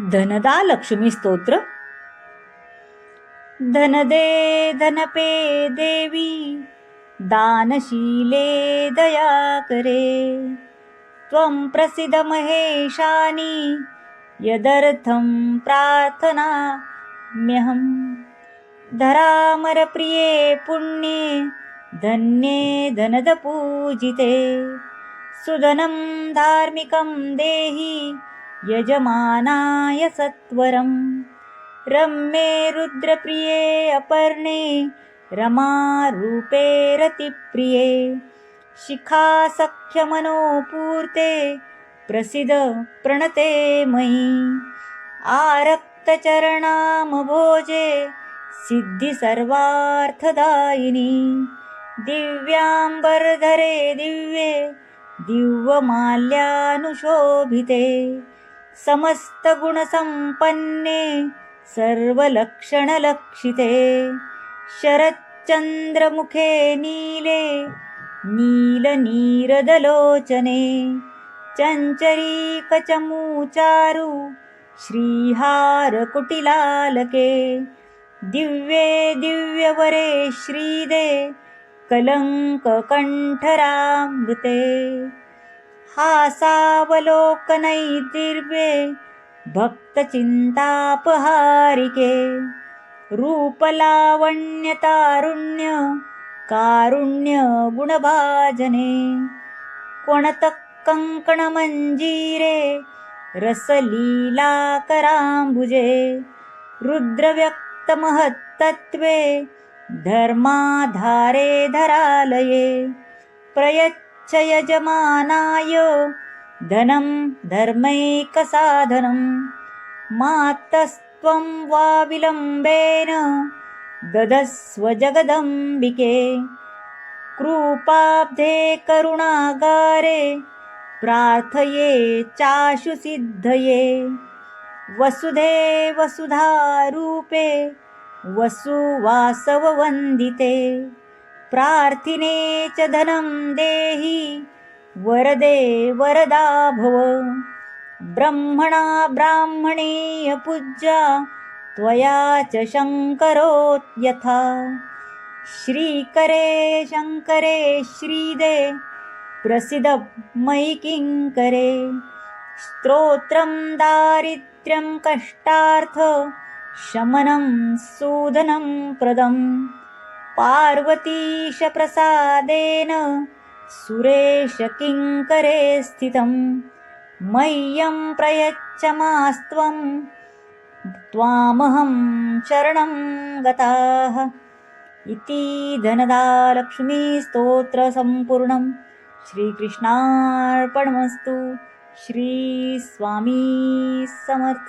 धनदा लक्ष्मी स्तोत्र. धनदे धनपे देवी दानशीले दया करे. त्वं प्रसिद्ध महेशानि यदर्थं प्रार्थनाम्यहं धरामरप्रिये पुण्ये धन्ये धनदपूजिते. सुधनं धार्मिकं देहि यजमानाय सत्वरं। रम्ये रुद्रप्रिये अपर्णे रमारूपे रतिप्रिये। शिखासख्यमनोपूर्ते प्रसिद प्रणते मयि। आरक्तचरणामभोजे सिद्धिसर्वार्थदायिनी दिव्याम्बरधरे दिव्ये दिव्यमाल्यानुशोभिते। समस्तगुणसम्पन्ने सर्वलक्षणलक्षिते। शरच्चन्द्रमुखे नीले नीलनीरदलोचने। चञ्चरीकचमूचारु श्रीहारकुटिलालके। दिव्ये दिव्यवरे श्रीदे कलङ्ककण्ठरामृते। हासावलोकनैतिर्वे भक्तचिन्तापहारिके रूपलावण्यतारुण्य कारुण्यगुणभाजने कोणतकङ्कणमञ्जीरे रसलीलाकराम्बुजे रुद्रव्यक्तमहत्तत्त्वे धर्माधारे धरालये. प्रयच्छ यजमानाय धनं धर्मैकसाधनं मातस्त्वं वा विलम्बेन ददस्व जगदम्बिके कृपाब्धे करुणागारे प्रार्थये चाशु सिद्धये वसुधे वसुधारूपे वसुवासववन्दिते प्रार्थिने च धनं देहि। वरदे वरदा भव। ब्रह्मणा ब्राह्मणेय पूज्या त्वया च शङ्करोत्यथा श्रीकरे शङ्करे श्रीदे प्रसिद्ध मयि किङ्करे स्तोत्रं दारिद्र्यं कष्टार्थ शमनं सूदनं प्रदं पार्वतीशप्रसादेन सुरेश किङ्करे स्थितं मह्यं प्रयच्छ मास्त्वं। त्वामहं शरणं गताः। इति धनदालक्ष्मीस्तोत्रसम्पूर्णं श्रीकृष्णार्पणमस्तु। श्रीस्वामी समर्थ